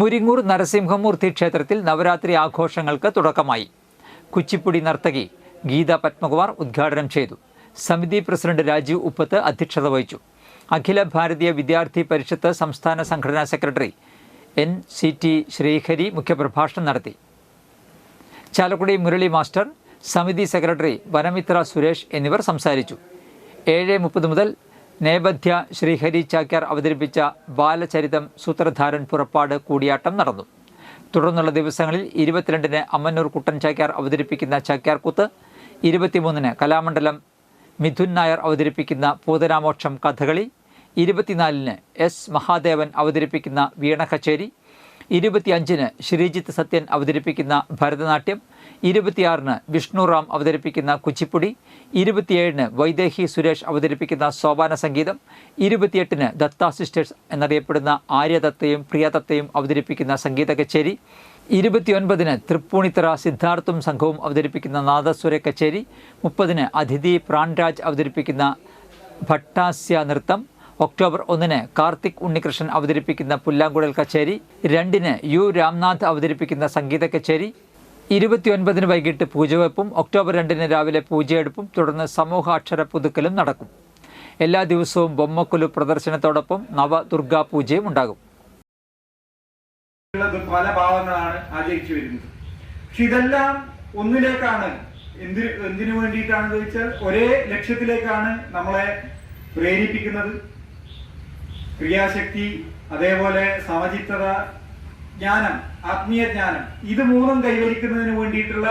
മുരിങ്ങൂർ നരസിംഹമൂർത്തി ക്ഷേത്രത്തിൽ നവരാത്രി ആഘോഷങ്ങൾക്ക് തുടക്കമായി. കുച്ചിപ്പുടി നർത്തകി ഗീത പത്മകുമാർ ഉദ്ഘാടനം ചെയ്തു. സമിതി പ്രസിഡന്റ് രാജീവ് ഉപ്പത്ത് അധ്യക്ഷത വഹിച്ചു. അഖില ഭാരതീയ വിദ്യാർത്ഥി പരിഷത്ത് സംസ്ഥാന സംഘടനാ secretary N C T Sreehari മുഖ്യപ്രഭാഷണം നടത്തി. ചാലക്കുടി മുരളി മാസ്റ്റർ സമിതി സെക്രട്ടറി വനമിത്ര സുരേഷ് എന്നിവർ സംസാരിച്ചു. ഏഴ് മുപ്പത് മുതൽ നേപഥ്യ ശ്രീഹരി ചാക്യാർ അവതരിപ്പിച്ച ബാലചരിതം സൂത്രധാരൻ പുറപ്പാട് കൂടിയാട്ടം നടന്നു. തുടർന്നുള്ള ദിവസങ്ങളിൽ ഇരുപത്തിരണ്ടിന് അമ്മന്നൂർ കുട്ടൻ ചാക്യാർ അവതരിപ്പിക്കുന്ന ചാക്യാർ കുത്ത് ഇരുപത്തിമൂന്നിന് കലാമണ്ഡലം മിഥുൻ നായർ അവതരിപ്പിക്കുന്ന പൂതനാമോക്ഷം കഥകളി ഇരുപത്തിനാലിന് എസ് മഹാദേവൻ അവതരിപ്പിക്കുന്ന വീണ കച്ചേരി ഇരുപത്തിയഞ്ചിന് ശ്രീജിത്ത് സത്യൻ അവതരിപ്പിക്കുന്ന ഭരതനാട്യം ഇരുപത്തിയാറിന് വിഷ്ണു റാം അവതരിപ്പിക്കുന്ന കുച്ചിപ്പുടി ഇരുപത്തിയേഴിന് വൈദേഹി സുരേഷ് അവതരിപ്പിക്കുന്ന സോപാന സംഗീതം ഇരുപത്തിയെട്ടിന് ദത്ത സിസ്റ്റേഴ്സ് എന്നറിയപ്പെടുന്ന ആര്യദത്തയും പ്രിയദത്തയും അവതരിപ്പിക്കുന്ന സംഗീത കച്ചേരി ഇരുപത്തിയൊൻപതിന് തൃപ്പൂണിത്തറ സിദ്ധാർത്ഥും സംഘവും അവതരിപ്പിക്കുന്ന നാദസ്വര കച്ചേരി മുപ്പതിന് അതിഥി പ്രാൺരാജ് അവതരിപ്പിക്കുന്ന ഭട്ടാസ്യ നൃത്തം ഒക്ടോബർ ഒന്നിന് കാർത്തിക് ഉണ്ണികൃഷ്ണൻ അവതരിപ്പിക്കുന്ന പുല്ലാങ്കുഴൽ കച്ചേരി രണ്ടിന് യു രാംനാഥ് അവതരിപ്പിക്കുന്ന സംഗീത കച്ചേരി ഇരുപത്തിയൊൻപതിന് വൈകിട്ട് പൂജവെപ്പും ഒക്ടോബർ രണ്ടിന് രാവിലെ പൂജയെടുപ്പും തുടർന്ന് സമൂഹാക്ഷര പുതുക്കലും നടക്കും. എല്ലാ ദിവസവും ബൊമ്മക്കുലു പ്രദർശനത്തോടൊപ്പം നവ ദുർഗാ പൂജയും ഉണ്ടാകും. പല ഭാവങ്ങളാണ് ആചരിച്ചു വരുന്നത്. പക്ഷെ ഇതെല്ലാം ഒന്നിലേക്കാണ്. എന്തിനു എന്തിനു വേണ്ടിയിട്ടാണെന്ന് ചോദിച്ചാൽ ഒരേ ലക്ഷ്യത്തിലേക്കാണ് നമ്മളെ പ്രേരിപ്പിക്കുന്നത്. ക്രിയാശക്തി അതേപോലെ സമചിത്തത ജ്ഞാനം ആത്മീയ ജ്ഞാനം ഇത് മൂന്നും കൈവരിക്കുന്നതിന് വേണ്ടിയിട്ടുള്ള